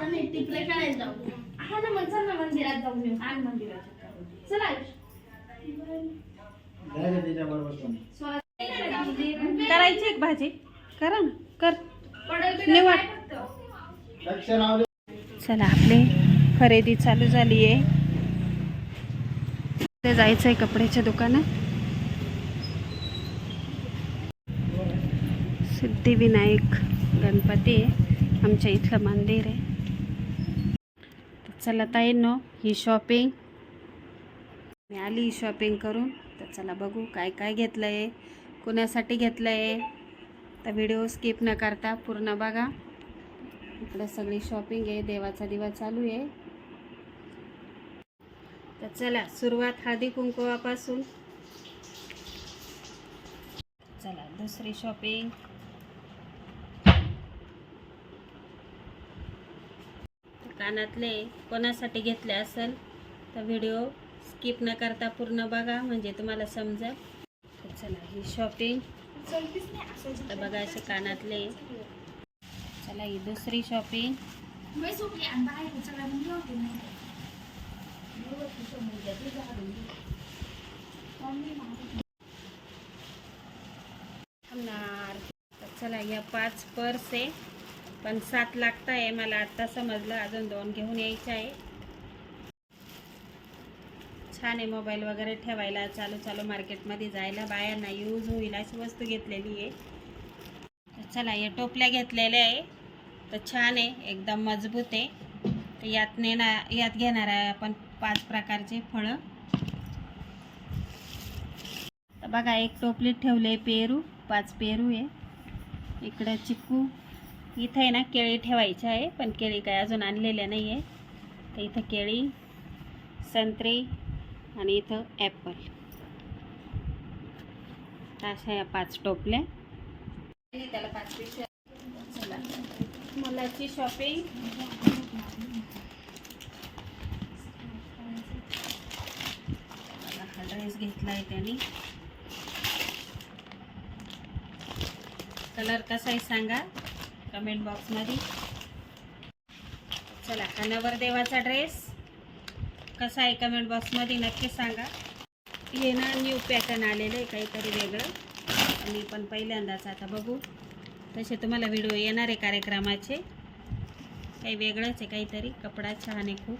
करायला जाऊ. हा ना मग चल ना मंदिरात आण मंदिरात चल आयुष. करायची एक भाजी. करा ना. कर. निवड. चला आपली खरेदी चालू झाली आहे. ते जायचं आहे कपड्याच्या दुकानात. सिद्धिविनायक गणपती आहे. आमच्या इथलं मंदिर आहे. चला ताईंनो ही शॉपिंग मी आली शॉपिंग करून. तर चला बघू काय काय घेतलं आहे कुणासाठी घेतलं आहे तर व्हिडिओ स्किप न करता पूर्ण बघा. इकडं सगळी शॉपिंग आहे देवाचा दिवा चालू आहे. तर चला सुरुवात हळदी कुंकवापासून. चला दुसरी शॉपिंग कानातले कोणासाठी घेतले असेल तर व्हिडिओ स्किप न करता पूर्ण बघा म्हणजे तुम्हाला समजेल. तर चला ही शॉपिंग तर बघा असे कानातले. चला ही दुसरी शॉपिंग चला चला या पाच पर्स आहे. पण सात लागत आहे मला आत्ता समजलं. अजून दोन घेऊन यायचे आहे. छान आहे मोबाईल वगैरे ठेवायला. चालू चालू मार्केटमध्ये जायला बायांना यूज होईल अशी वस्तू घेतलेली आहे. तर चला या टोपल्या घेतलेल्या आहे. तर छान आहे एकदम मजबूत आहे. तर यात नेणार यात घेणार आहे आपण पाच प्रकारचे फळं. तर बघा एक टोपलीत ठेवलं आहे पेरू पाच पेरू आहे. इकडं चिक्कू इथं आहे ना केळी ठेवायची आहे पण केळी काय अजून आणलेल्या नाही आहे तर इथं केळी संत्री आणि इथं ॲपल. अशा या पाच टोपल्या. त्याला पाच पिशव्या. चला. मुलाची शॉपिंग हा ड्रेस घेतला आहे त्यांनी. कलर कसा आहे सांगा? कमेंट बॉक्समध्ये चला हा नवरदेवाचा ड्रेस कसा आहे कमेंट बॉक्समध्ये नक्की सांगा. हे ना न्यू पॅटर्न आलेलं आहे काहीतरी वेगळं. मी पण पहिल्यांदाच आता बघू. तसे तुम्हाला व्हिडिओ येणार आहे कार्यक्रमाचे. काही वेगळंच आहे काहीतरी कपडा छान आहे खूप.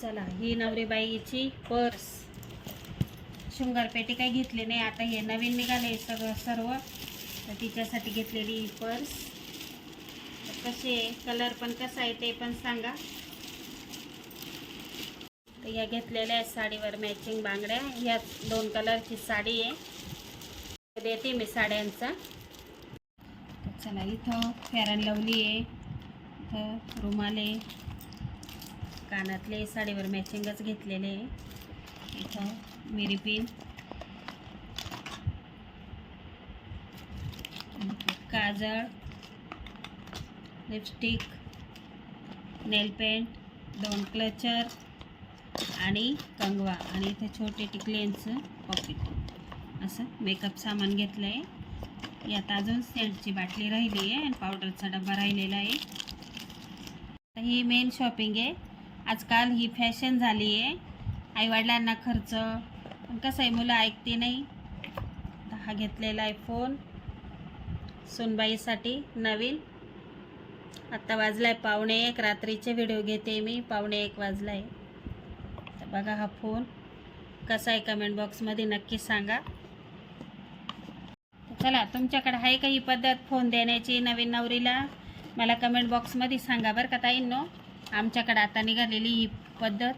चला ही नवरीबाईची पर्स. शृंगारपेटी काही घेतली नाही आता हे नवीन निघाले सगळं सर्व. तर तिच्यासाठी घेतलेली ही पर्स. कसे कशी आहे? कलर पण कसा आहे ते पण सांगा. तर या घेतलेल्या आहेत साडीवर मॅचिंग बांगड्या. ह्या दोन कलरची साडी आहे. देते मी साड्यांचा. चला इथं फेरन लवली आहे. इथं रुमाल आहे. कानातले साडीवर मॅचिंगच घेतलेले आहे. इथं मिरीपिन काजळ लिपस्टिक नेल पेंट दोन क्लचर आणि कंगवा. आणि इथे छोटे टिकल्यांचं पॉकेट असं मेकअप सामान घेतलं आहे यात अजून सेंटची बाटली राहिली आहे आणि पावडरचा डबा राहिलेला आहे. तर ही मेन शॉपिंग आहे. आजकाल ही फॅशन झाली आहे. आईवडिलांना खर्च. पण कसं आहे मुलं ऐकते नाही. तर हा घेतलेला आहे फोन सुनबाईसाठी नवीन. आत्ता वाजला आहे पावणे एक. रात्रीचे व्हिडिओ घेते मी. पावणे एक वाजला आहे तर बघा हा फोन कसा आहे कमेंट बॉक्समध्ये नक्की सांगा. चला तुमच्याकडे आहे का ही पद्धत फोन देण्याची नवीन नवरीला? मला कमेंट बॉक्समध्ये सांगा बरं का ताईंनो. आमच्याकडे आता निघालेली ही पद्धत.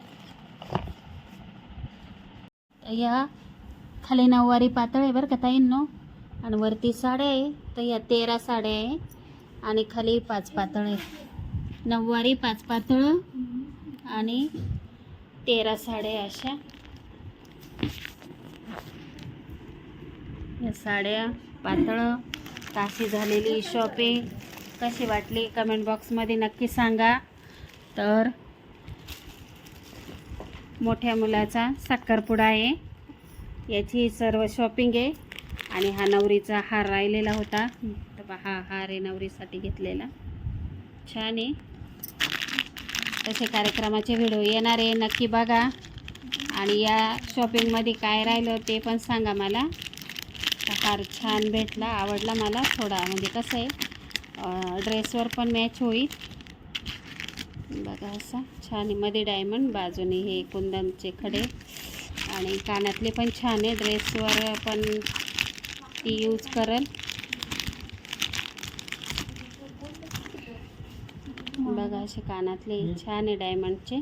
या खाली नऊवारी पातळ आहे बरं का ताईंनो. आणि वरती साड्या आहे. तर या तेरा साड्या आहे. आणि खाली पाच पातळ आहे नऊवारी पाच पातळ आणि तेरा साड्या अशा. या साड्या पातळ. काशी झालेली शॉपिंग कशी वाटली? कमेंट बॉक्समध्ये नक्की सांगा. तर मोठ्या मुलाचा साखरपुडा आहे. याची सर्व शॉपिंग आहे. आणि हा नवरीचा हार राहिलेला होता. तर पहा हा हार आहे नवरीसाठी घेतलेला. छान आहे. तसे कार्यक्रमाचे व्हिडिओ येणार आहे नक्की बघा. आणि या शॉपिंगमध्ये काय राहिलं ते पण सांगा मला. हार छान भेटला आवडला मला थोडा. म्हणजे कसं आहे ड्रेसवर पण मॅच होईल. बघा असा. छान आहे. मध्ये डायमंड बाजूने हे कुंदनचे खडे. आणि कानातले पण छान आहे. ड्रेसवर पण ती यूज करल. बघा असे कानातले छान आहे डायमंडचे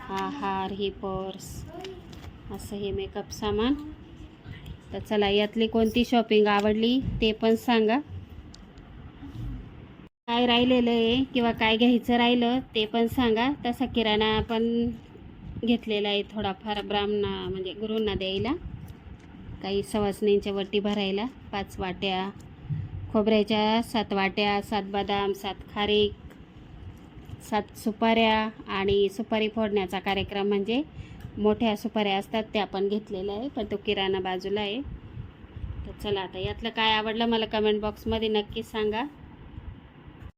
हा हार ही पर्स असं हे मेकअप सामान. तर चला यातली कोणती शॉपिंग आवडली ते पण सांगा. काय राहिलेलं आहे किंवा काय घ्यायचं राहिलं ते पण सांगा. तसा किराणा पण घेतलेला आहे थोडाफार ब्राह्मणा म्हणजे गुरूंना द्यायला. काही सवासणींच्या वटी भरायला पाच वाट्या खोबऱ्याच्या सात वाट्या सात बदाम सात खारीक सात सुपाऱ्या आणि सुपारी फोडण्याचा कार्यक्रम म्हणजे मोठ्या सुपाऱ्या असतात त्या पण घेतलेल्या आहे पण तो किराणा बाजूला आहे. तर चला आता यातलं काय आवडलं मला कमेंट बॉक्समध्ये नक्कीच सांगा.